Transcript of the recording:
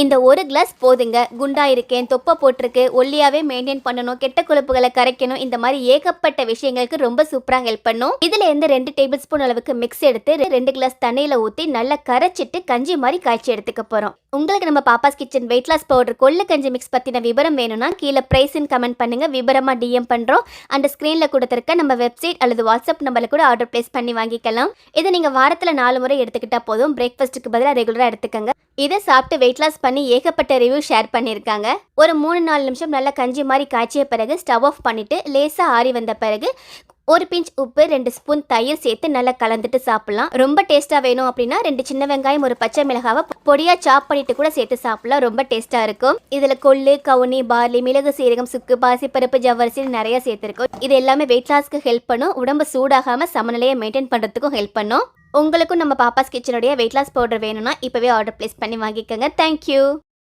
இந்த ஒரு கிளாஸ் போதுங்க. குண்டா இருக்கேன் தொப்பை போட்டிருக்கு ஒல்லியாவே மெயின்டைன் பண்ணணும் கெட்ட கொழுப்புகளை கரைக்கணும் இந்த மாதிரி ஏகப்பட்ட விஷயங்களுக்கு ரொம்ப சூப்பரா ஹெல்ப் பண்ணும். இதுல இருந்து ரெண்டு டேபிள் ஸ்பூன் அளவுக்கு மிக்ஸ் எடுத்து ரெண்டு கிளாஸ் தண்ணியில ஊத்தி நல்லா கரைச்சிட்டு கஞ்சி மாதிரி காய்ச்சி எடுத்துக்க போறோம். உங்களுக்கு நம்ம Pappas kitchen weight loss powder கொள்ளு கஞ்சி மிக்ஸ் பத்தின விவரம் வேணும்னா கீழே பிரைஸ்ன்னு கமெண்ட் பண்ணுங்க. விவரமா டிஎம் பண்றோம். அந்த ஸ்க்ரீன்ல கொடுத்துருக்க நம்ம வெப்சைட் அல்லது வாட்ஸ்அப் நம்பர்ல கூட ஆர்டர் பிளேஸ் பண்ணி வாங்கிக்கலாம். இதை நீங்க வாரத்துல நாலு முறை எடுத்துக்கிட்டா போதும். பிரேக்ஃபாஸ்ட்டுக்கு பதிலாக ரெகுலராக எடுத்துக்கங்க. இதை சாப்பிட்டு வெயிட் லாஸ் பண்ணி ஏகப்பட்ட ரிவ்யூ ஷேர் பண்ணியிருக்காங்க. ஒரு மூணு நாலு நிமிஷம் நல்லா கஞ்சி மாதிரி காய்ச்சிய பிறகு ஸ்டவ் ஆஃப் பண்ணிட்டு லேசாக ஆறி வந்த பிறகு ஒரு பிஞ்ச் உப்பு ரெண்டு ஸ்பூன் தயிர் சேர்த்து நல்லா கலந்துட்டு சாப்பிடலாம். ரொம்ப டேஸ்ட்டாக வேணும் அப்படின்னா ரெண்டு சின்ன வெங்காயம் ஒரு பச்சை மிளகாவை பொடியாக சாப் பண்ணிட்டு கூட சேர்த்து சாப்பிடலாம். ரொம்ப டேஸ்ட்டாக இருக்கும். இதில் கொள்ளு கவுனி பார்லி மிளகு சீரகம் சுக்கு பாசிப்பருப்பு ஜவ்வரிசி நிறைய சேர்த்துருக்கோம். இது எல்லாமே வெயிட் லாஸ்க்கு ஹெல்ப் பண்ணும். உடம்பு சூடாகாமல் சமநிலையை மெயின்டைன் பண்ணுறதுக்கும் ஹெல்ப் பண்ணும். உங்களுக்கும் நம்ம பாப்பாஸ் கிச்சனுடைய வெயிட் லாஸ் பவுடர் வேணும்னா இப்போவே ஆர்டர் ப்ளேஸ் பண்ணி வாங்கிக்கோங்க. தேங்க்யூ